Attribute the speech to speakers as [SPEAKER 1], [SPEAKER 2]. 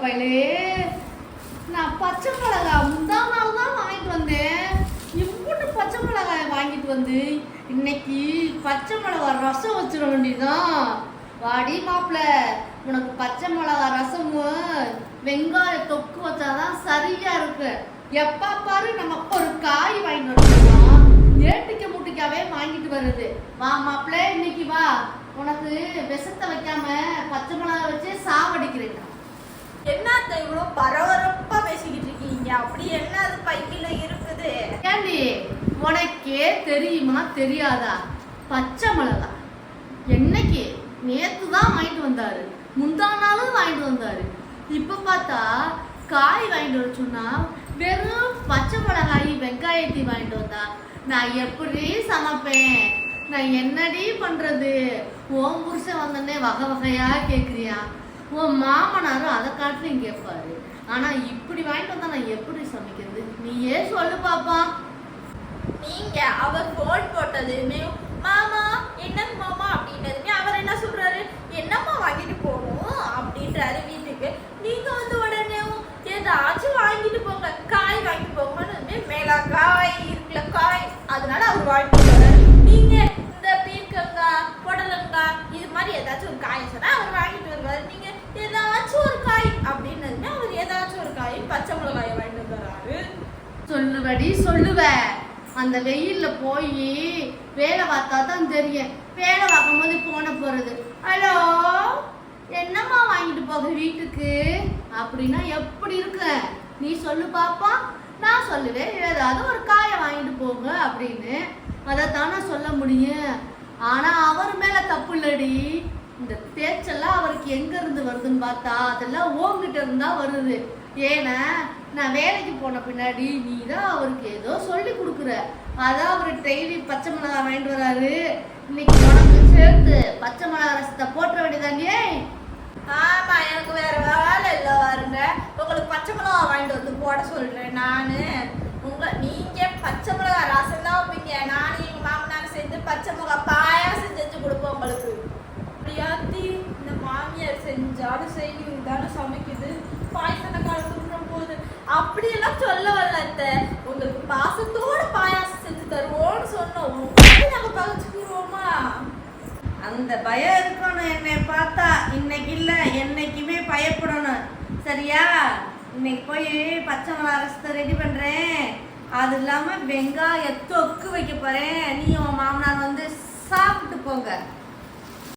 [SPEAKER 1] பயலே நான் பச்சை மிளகா முந்தா நாள் தான் வாங்கிட்டு வந்தேன். இம்புட்டு பச்சை மிளகாய் வாங்கிட்டு வந்து இன்னைக்கு பச்சை மிளகா ரசம் வச்சிட வேண்டியதுதான். வாடி மாப்பிள்ள உனக்கு பச்சை மிளகா ரசமும் வெங்காய தொக்கு வச்சாதான் சரியா இருக்கு. எப்பா பாரு நம்ம ஒரு காய் வாங்கிட்டு வரலாம் ஏட்டிக்க முட்டிக்காவே வாங்கிட்டு வருது. வா மாப்பிள்ள இன்னைக்கு வா. உனக்கு விஷத்தை வைக்காம பச்சை மிளகா வச்சு சாவடிக்கிறேன்.
[SPEAKER 2] என்னத்த இவ்வளோ பரபரப்பா பேசிக்கிட்டு இருக்கீங்க? அப்படி என்ன அது பைக்கில இருக்குது?
[SPEAKER 1] ஏண்டி உனக்கே தெரியுமா தெரியாதா? பச்சை மிளகா. என்னைக்கு? நேத்து தான் வாங்கிட்டு வந்தாரு. முந்தா நாளும் வாங்கிட்டு வந்தாரு. இப்ப பார்த்தா காய் வாங்கிட்டு வர சொன்னா வெறும் பச்சை மிளகாய் வெங்காயத்தை வாங்கிட்டு வந்தா. நான் எப்படி சமைப்பேன்? நான் என்னடி பண்றது? ஓம் புருஷன் வந்தோடனே வகை வகையா கேக்குறியா? உன் மாமனாரும் அதை காட்டிலையும் கேட்பாரு ஆனா இப்படி வாங்கிட்டு வந்தா நான் எப்படி சமைக்கிறது? நீ ஏன் சொல்லு பாப்பா.
[SPEAKER 2] நீங்க அவர் போன் போட்டதுமே மாமா என்னங்க மாமா? அப்படின்றதுமே அவர் என்ன சொல்றாரு? என்னம்மா வாங்கிட்டு போகணும்? அப்படின்றாரு வீட்டுக்கு. நீங்க வந்து உடனே ஏதாச்சும் வாங்கிட்டு போங்க. காய் வாங்கிட்டு போங்கன்னு மேலா காய் இருக்குல்ல காய். அதனால அவர் வாங்கிட்டு போறாரு நீங்க இந்த பீர்க்கங்காய் புடலங்காய் இது மாதிரி ஏதாச்சும் ஒரு காய் சொன்னா அவர் வாங்கிட்டு வருவாரு நீங்க ஏதாச்சும் ஒரு காய் அப்படின்னதுமே அவர் ஏதாச்சும் ஒரு காய் பச்சை மிளகாயை வாங்கிட்டு வர்றாரு
[SPEAKER 1] சொல்லுவடி சொல்லுவ. அந்த வெயில்ல போய் வேலை பார்த்தா தான் தெரியும். வேலை பார்க்கும்போது போன போறது. ஹலோ என்னம்மா வாங்கிட்டு போக வீட்டுக்கு? அப்படின்னா எப்படி இருக்க? நீ சொல்லு பாப்பா. நான் சொல்லுவேன். ஏதாவது ஒரு காயை வாங்கிட்டு போங்க அப்படின்னு. அதைத்தானே சொல்ல முடியும். ஆனா அவர் மேல தப்பு இல்லடி. இந்த பேச்செல்லாம் எங்க இருந்து வருதுன்னு பார்த்தா அதெல்லாம் ஓங்கிட்ட இருந்தா வருது. ஏன்னா நான் வேலைக்கு போன பின்னாடி நீ தான் அவருக்கு ஏதோ சொல்லி கொடுக்குற. அதான் அவர் டெய்லி பச்சை மிளகாய் வாங்கிட்டு வராரு. இன்னைக்கு உனக்கு சேர்த்து பச்சை மிளகாய் ரசத்தை போட்ட வேண்டியதாங்க
[SPEAKER 2] ஆமா எனக்கு வேற வேலை இல்லை வருங்க. உங்களுக்கு பச்சை மிளகா வாங்கிட்டு வந்து போட சொல்றேன் நானு. உங்க நீங்க பச்சை மிளகா ரசம் தான் வைப்பீங்க. நானும் எங்க மாமனார் சேர்ந்து பச்சை மிளகா பாயாசம் செஞ்சு கொடுப்போம் உங்களுக்கு. அப்படியா தீ மாமியார் செஞ்சாலும் செய்யும் தானே சமைக்குது பாயசத்தை கலந்து போது அப்படியெல்லாம் சொல்ல வரல உங்களுக்கு பாசத்தோட பாயாசம் செஞ்சு தருவோம்னு சொன்னோம். உங்களை நாங்க பகிச்சுக்குவோமா
[SPEAKER 1] அந்த பயம் இருக்கணும் என்னை பார்த்தா. இன்னைக்கு இல்லை என்னைக்குமே பயப்படணும். சரியா? இன்னைக்கு போய் பச்சை மிளகா ரசத்தை ரெடி பண்ணுறேன் அது இல்லாமல் வெங்காய தொக்கு வைக்க போகிறேன் நீ உன் மாமனார் வந்து சாப்பிட்டு போங்க.